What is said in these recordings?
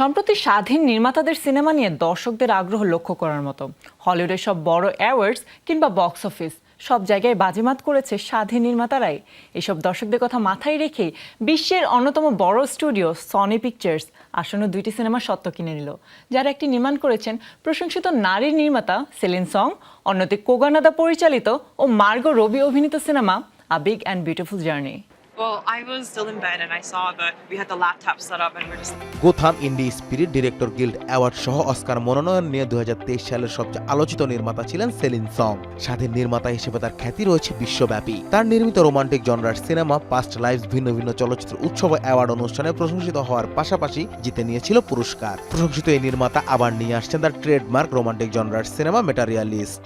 সম্প্রতি স্বাধীন নির্মাতাদের সিনেমা নিয়ে দর্শকদের আগ্রহ লক্ষ্য করার মতো। হলিউডের সব বড় অ্যাওয়ার্ডস কিংবা বক্স অফিস সব জায়গায় বাজিমাত করেছে স্বাধীন নির্মাতারাই। এসব দর্শকদের কথা মাথায় রেখে বিশ্বের অন্যতম বড় স্টুডিও সনি পিকচার্স আসন্ন দুইটি সিনেমা সত্ত্ব কিনে নিল। যারা একটি নির্মাণ করেছেন প্রশংসিত নারীর নির্মাতা সেলিন সং অন্যটি কোগানাদা পরিচালিত ও মার্গো রবি অভিনীত cinema a big and beautiful journey Well, I was still in bed and I saw that we had the laptop set up and we're just Gotham Indie Spirit Director Guild award সহ Oscar মনোনয়ন নিয়ে দু হাজার তেইশ সালের সবচেয়ে আলোচিত নির্মাতা ছিলেন সেলিন সং স্বাধীন নির্মাতা হিসেবে তার খ্যাতি রয়েছে বিশ্বব্যাপী। তার নির্মিত রোমান্টিক জনরার সিনেমা পাস্ট লাইফ ভিন্ন ভিন্ন চলচ্চিত্র উৎসব ও অ্যাওয়ার্ড অনুষ্ঠানে প্রশংসিত হওয়ার পাশাপাশি জিতে নিয়েছিল পুরস্কার। প্রশংসিত এই নির্মাতা আবার নিয়ে আসছেন তার ট্রেডমার্ক রোমান্টিক জনরার সিনেমা মেটারিয়ালিস্ট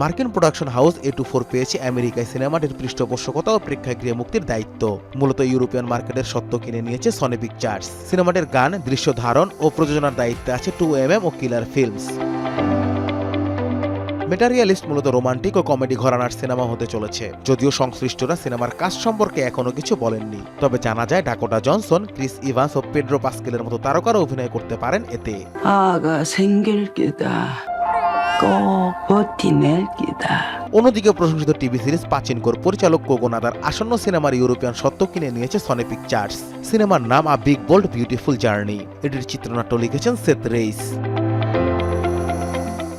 মার্কিন production house A two four পেয়েছে আমেরিকায় সিনেমাটির পৃষ্ঠপোষকতা ও প্রেক্ষাগৃহে মুক্তির দায়িত্ব। মূলত ইউরোপিয়ান মার্কেটের সত্ত্ব কিনে নিয়েছে সনি পিকচার্স সিনেমাটির গান, দৃশ্য ধারণ ও প্রযোজনার দায়িত্বে আছে টু এম এম ও কিলার ফিল্মস মেটারিয়ালিস্ট মূলত রোমান্টিক ও কমেডি ঘরানার সিনেমা হতে চলেছে। যদিও সংশ্লিষ্টরা সিনেমার কাজ সম্পর্কে এখনও কিছু বলেননি। তবে জানা যায়, ডাকোটা জনসন, ক্রিস ইভান্স ও পেড্রো পাস্কেলের মতো তারকারা অভিনয় করতে পারেন এতে। অন্যদিকে প্রশংসিত টিভি সিরিজ পাচিনকোর পরিচালক কোগোনাদার আসন্ন সিনেমার ইউরোপিয়ান সত্ত্ব কিনে নিয়েছে সনি পিকচার্স সিনেমার নাম a big bold beautiful journey এটির চিত্রনাট্য লিখেছেন Seth Reiss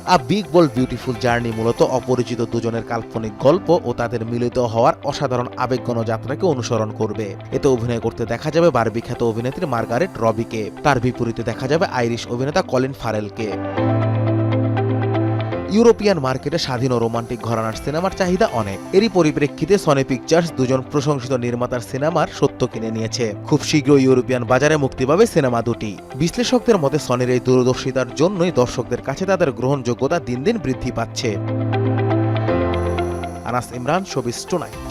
a big bold beautiful journey মূলত অপরিচিত দুজনের কাল্পনিক গল্প ও তাদের মিলিত হওয়ার অসাধারণ আবেগঘন যাত্রাকে অনুসরণ করবে এতে অভিনয় করতে দেখা যাবে বারবি খ্যাত অভিনেত্রী মার্গারেট রবিকে তার বিপরীতে দেখা যাবে আইরিশ অভিনেতা কলিন ফারেলকে ইউরোপিয়ান মার্কেটে স্বাধীন ও রোমান্টিক ঘরানার সিনেমার চাহিদা অনেক। এরই পরিপ্রেক্ষিতে সনি পিকচার্স দুজন প্রশংসিত নির্মাতার সিনেমার সত্য কিনে নিয়েছে। খুব শীঘ্র ইউরোপিয়ান বাজারে মুক্তি পাবে সিনেমা দুটি। বিশ্লেষকদের মতে সনির এই দূরদর্শিতার জন্যই দর্শকদের কাছে তাদের গ্রহণযোগ্যতা দিন দিন বৃদ্ধি পাচ্ছে। Anas Imran showbiz tonight.